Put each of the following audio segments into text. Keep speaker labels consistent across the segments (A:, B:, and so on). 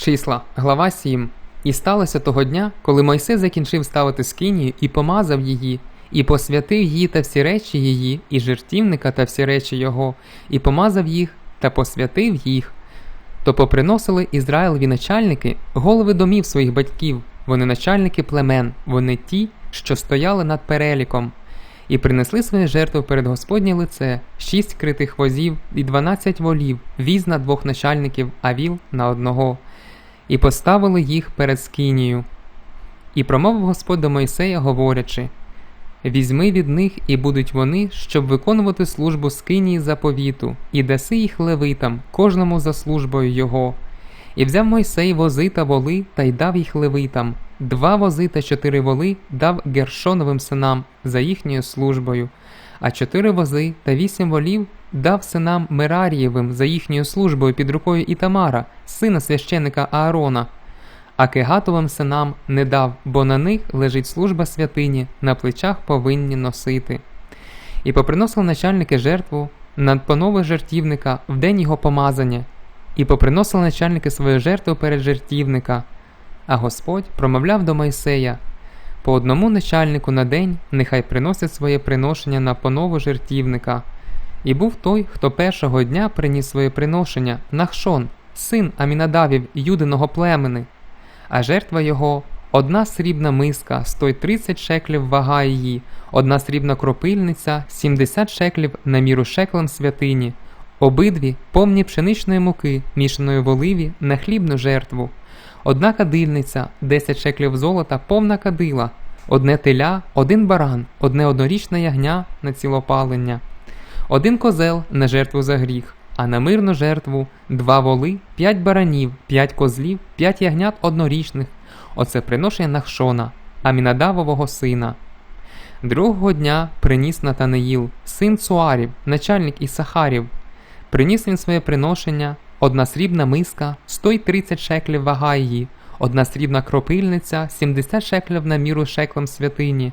A: Числа, глава 7. І сталося того дня, коли Мойсей закінчив ставити скинію і помазав її, і посвятив її та всі речі її, і жертівника та всі речі його, і помазав їх та посвятив їх. То поприносили Ізраїлеві начальники голови домів своїх батьків, вони начальники племен, вони ті, що стояли над переліком, і принесли свої жертви перед Господнє лице, шість критих возів і дванадцять волів, віз на двох начальників, а віл на одного, і поставили їх перед скинію. І промовив Господь до Мойсея, говорячи: Візьми від них, і будуть вони, щоб виконувати службу скинії заповіту, і даси їх левитам, кожному за службою його. І взяв Мойсей вози та воли та й дав їх левитам. Два вози та чотири воли дав Гершоновим синам за їхньою службою, а чотири вози та вісім волів дав синам Мерарієвим за їхньою службою під рукою Ітамара, сина священика Аарона. А Кегатовим синам не дав, бо на них лежить служба святині, на плечах повинні носити. І поприносили начальники жертву над панове жертівника в день його помазання, і поприносили начальники свою жертву перед жертівника. А Господь промовляв до Мойсея по одному начальнику на день нехай приносять своє приношення на понову жертівника. І був той, хто першого дня приніс своє приношення Нахшон, син Амінадавів Юдиного племени, а жертва його одна срібна миска, стоїть 30 шеклів вага її, одна срібна кропильниця, 70 шеклів на міру шеклем святині, обидві повні пшеничної муки, мішаної в оливі на хлібну жертву. Одна кадильниця, 10 шеклів золота, повна кадила, одне теля, один баран, одне однорічне ягня на цілопалення, один козел на жертву за гріх, а на мирну жертву два воли, п'ять баранів, п'ять козлів, п'ять ягнят однорічних. Оце приношення Нахшона, Амінадавового сина. Другого дня приніс Натанаїл, син Цуарів, начальник Ісахарів. Приніс він своє приношення, одна срібна миска, 130 шеклів вага її, одна срібна кропильниця, 70 шеклів на міру шеклем святині,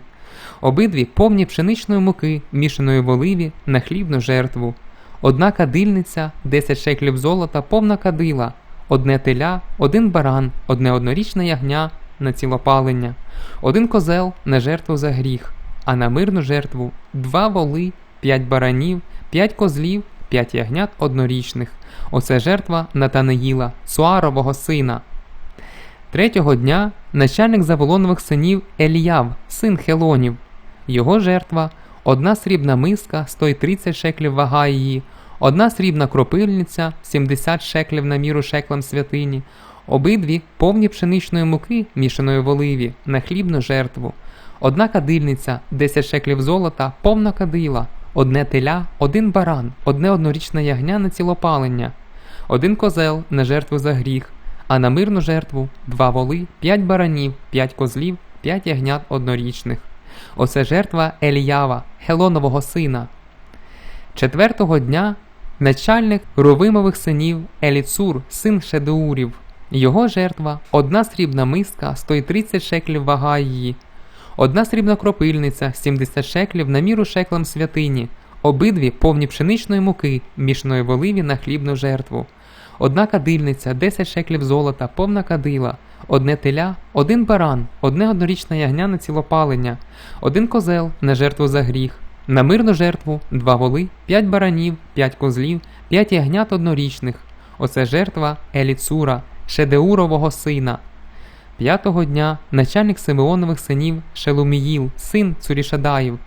A: обидві повні пшеничної муки, мішаної в оливі на хлібну жертву, одна кадильниця, 10 шеклів золота, повна кадила, одне теля, один баран, одне однорічне ягня на цілопалення, один козел на жертву за гріх, а на мирну жертву два воли, п'ять баранів, п'ять козлів, п'ять ягнят однорічних. Оце жертва Натанаїла, Суарового сина. Третього дня начальник Заволонових синів Еліяв, син Хелонів. Його жертва одна срібна миска, стоїть 30 шеклів вага її, одна срібна кропильниця, 70 шеклів на міру шеклем святині, обидві повні пшеничної муки, мішаної в оливі, на хлібну жертву, одна кадильниця, 10 шеклів золота, повна кадила, одне теля, один баран, одне однорічне ягня на цілопалення, один козел на жертву за гріх, а на мирну жертву два воли, п'ять баранів, п'ять козлів, п'ять ягнят однорічних. Оце жертва Еліява, Хелонового сина. Четвертого дня начальник Рувимових синів Еліцур, син Шедеурів. Його жертва одна срібна миска, стоїть 30 шеклів вага її, одна срібна кропильниця, 70 шеклів на міру шеклем святині, обидві повні пшеничної муки, мішаної в оливі на хлібну жертву, одна кадильниця, 10 шеклів золота, повна кадила, одне теля, один баран, одне однорічне ягня на цілопалення, один козел на жертву за гріх, на мирну жертву два воли, п'ять баранів, п'ять козлів, п'ять ягнят однорічних. Оце жертва Еліцура, Шедеурового сина. П'ятого дня начальник Симеонових синів Шелуміїл, син Цурішадаїв.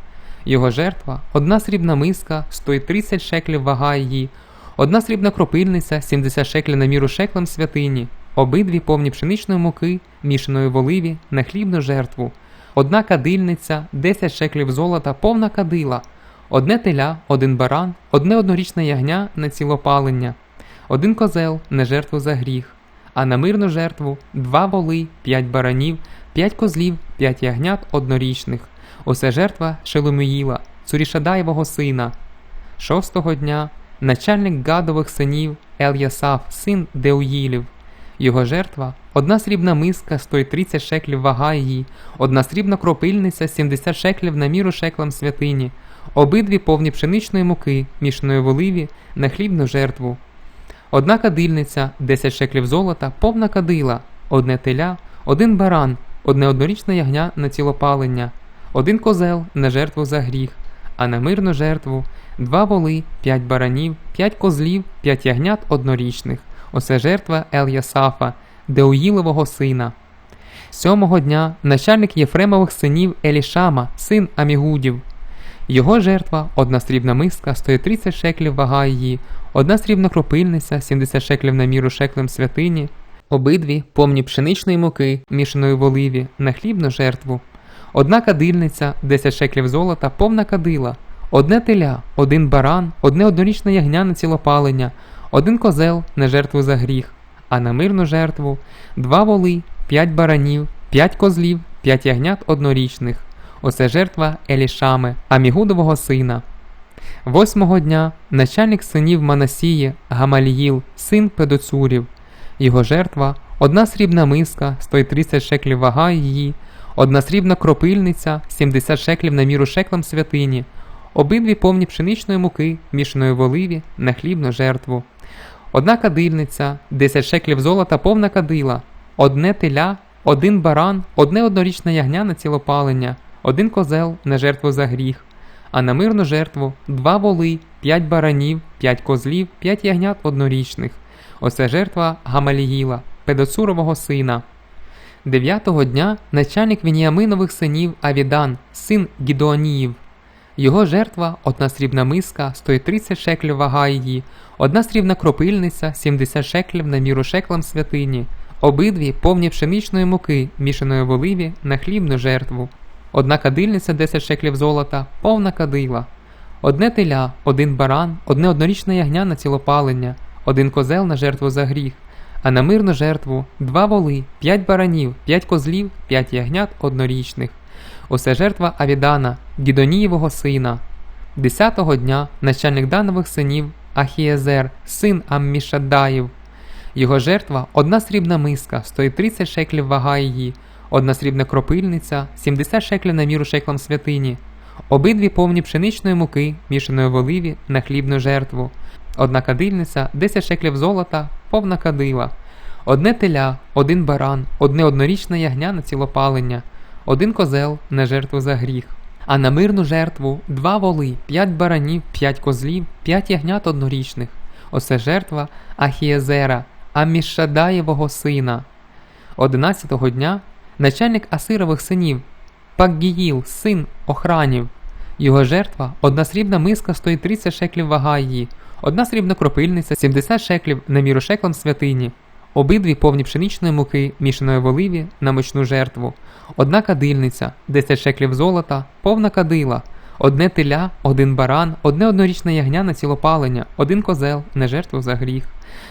A: Його жертва одна срібна миска, стоїть 30 шеклів вага її, одна срібна кропильниця, 70 шеклів на міру шеклем святині, обидві повні пшеничної муки, мішаної в оливі, на хлібну жертву, одна кадильниця, 10 шеклів золота, повна кадила, одне теля, один баран, одне однорічне ягня на цілопалення, один козел на жертву за гріх, а на мирну жертву два воли, п'ять баранів, п'ять козлів, п'ять ягнят однорічних. Усе жертва Шеломіїла, Цурішадаєвого сина. Шостого дня начальник гадових синів Ельясаф, син Деуїлів. Його жертва одна срібна миска, стоїть 30 шеклів вага її, одна срібна кропильниця, 70 шеклів на міру шеклем святині, обидві повні пшеничної муки, мішаної в оливі, на хлібну жертву. Одна кадильниця, 10 шеклів золота, повна кадила, одне теля, один баран, одне однорічне ягня на цілопалення, один козел на жертву за гріх, а на мирну жертву два воли, п'ять баранів, п'ять козлів, п'ять ягнят однорічних. Оце жертва Ельясафа, Деуїлового сина. Сьомого дня начальник Єфремових синів Елішама, син Амігудів. Його жертва одна срібна миска, стоїть 30 шеклів вага її, одна срібна кропильниця, 70 шеклів на міру шеклем святині, обидві повні пшеничної муки, мішаної в оливі, на хлібну жертву, одна кадильниця, 10 шеклів золота, повна кадила, одне теля, один баран, одне однорічне ягня на цілопалення, один козел на жертву за гріх, а на мирну жертву два воли, п'ять баранів, п'ять козлів, п'ять ягнят однорічних. Оце жертва Елішами, Амігудового сина. Восьмого дня начальник синів Манасії Гамаліїл, син Педоцурів. Його жертва одна срібна миска, стоїть 30 шеклів вага її, одна срібна кропильниця, 70 шеклів на міру шеклем святині, обидві повні пшеничної муки, мішаної в оливі, на хлібну жертву. Одна кадильниця, 10 шеклів золота, повна кадила, одне теля, один баран, одне однорічне ягня на цілопалення, один козел на жертву за гріх, а на мирну жертву два воли, п'ять баранів, п'ять козлів, п'ять ягнят однорічних. Оце жертва Гамаліїла, Педоцурового сина. Дев'ятого дня начальник Вініаминових синів Авідан, син Гідоаніїв. Його жертва одна срібна миска, стоїть 30 шеклів вага її, одна срібна кропильниця, 70 шеклів на міру шеклем святині, обидві повні пшеничної муки, мішаної в оливі на хлібну жертву, одна кадильниця 10 шеклів золота, повна кадила, одне теля, один баран, одне однорічне ягня на цілопалення, один козел на жертву за гріх, а на мирну жертву два воли, п'ять баранів, п'ять козлів, п'ять ягнят однорічних. Усе жертва Авідана, Гідонієвого сина. Десятого дня начальник Данових синів Ахієзер, син Аммішадаїв. Його жертва одна срібна миска, стоїть 30 шеклів вага її, одна срібна кропильниця, 70 шеклів на міру шеклом святині, обидві повні пшеничної муки, мішаної в оливі на хлібну жертву, одна кадильниця, 10 шеклів золота, повна кадила, одне теля, один баран, одне однорічне ягня на цілопалення, один козел на жертву за гріх. А на мирну жертву два воли, п'ять баранів, п'ять козлів, п'ять ягнят однорічних. Оце жертва Ахієзера, Амішадаєвого сина. Одинадцятого дня начальник Асирових синів Пакгіїл, син Охранів. Його жертва одна срібна миска стоїть 30 шеклів вага її, одна срібна кропильниця, 70 шеклів на міру шеклом святині, обидві повні пшеничної муки, мішаної в оливі на мочну жертву, одна кадильниця, 10 шеклів золота, повна кадила, одне теля, один баран, одне однорічне ягня на цілопалення, один козел на жертву за гріх.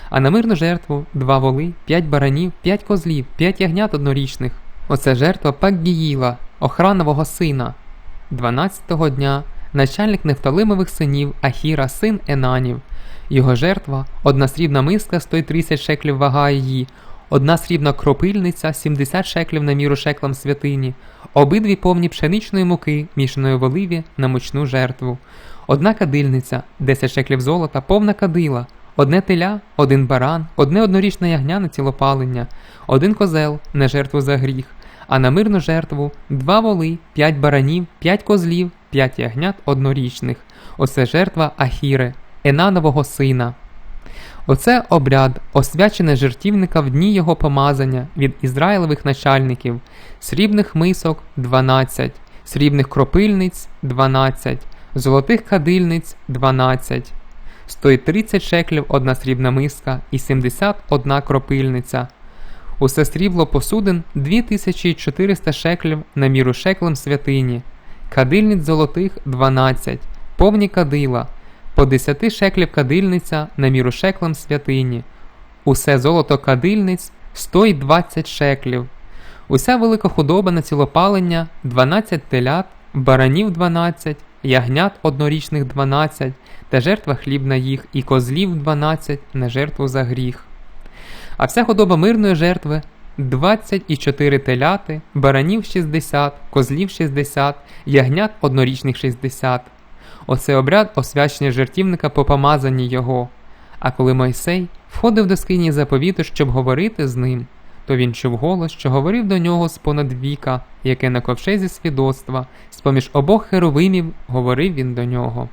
A: А на мирну жертву два воли, п'ять баранів, п'ять козлів, п'ять ягнят однорічних. Оце жертва Пакгіїла, охранового сина. Дванадцятого дня начальник Нефталимових синів Ахіра, син Енанів. Його жертва одна срібна миска стоїть 30 шеклів вага її, одна срібна кропильниця, 70 шеклів на міру шеклам святині, обидві повні пшеничної муки, мішаної в оливі на мучну жертву, одна кадильниця, 10 шеклів золота, повна кадила, одне теля, один баран, одне однорічне ягня на цілопалення, один козел на жертву за гріх, а на мирну жертву два воли, п'ять баранів, п'ять козлів, п'ять ягнят однорічних. Оце жертва Ахіри, Енанового сина. Оце обряд, освячене жертівника в дні його помазання від ізраїлевих начальників, срібних мисок 12, срібних кропильниць 12, золотих кадильниць 12. Стоїть 30 шеклів одна срібна миска і 71 кропильниця. Усе срібло посудин 2400 шеклів на міру шеклем святині, кадильниць золотих 12, повні кадила, по 10 шеклів кадильниця на міру шеклем святині, усе золото кадильниць стоїть 20 шеклів, уся велика худоба на цілопалення 12 телят, баранів 12, ягнят однорічних 12, та жертва хлібна їх, і козлів 12 на жертву за гріх. А вся худоба мирної жертви 24 теляти, баранів 60, козлів 60, ягнят однорічних 60. Оце обряд освячення жертівника по помазанні його. А коли Мойсей входив до скині заповіту, щоб говорити з ним, то він чув голос, що говорив до нього з понад віка, яке на ковчезі свідоцтва, з поміж обох херовимів говорив він до нього.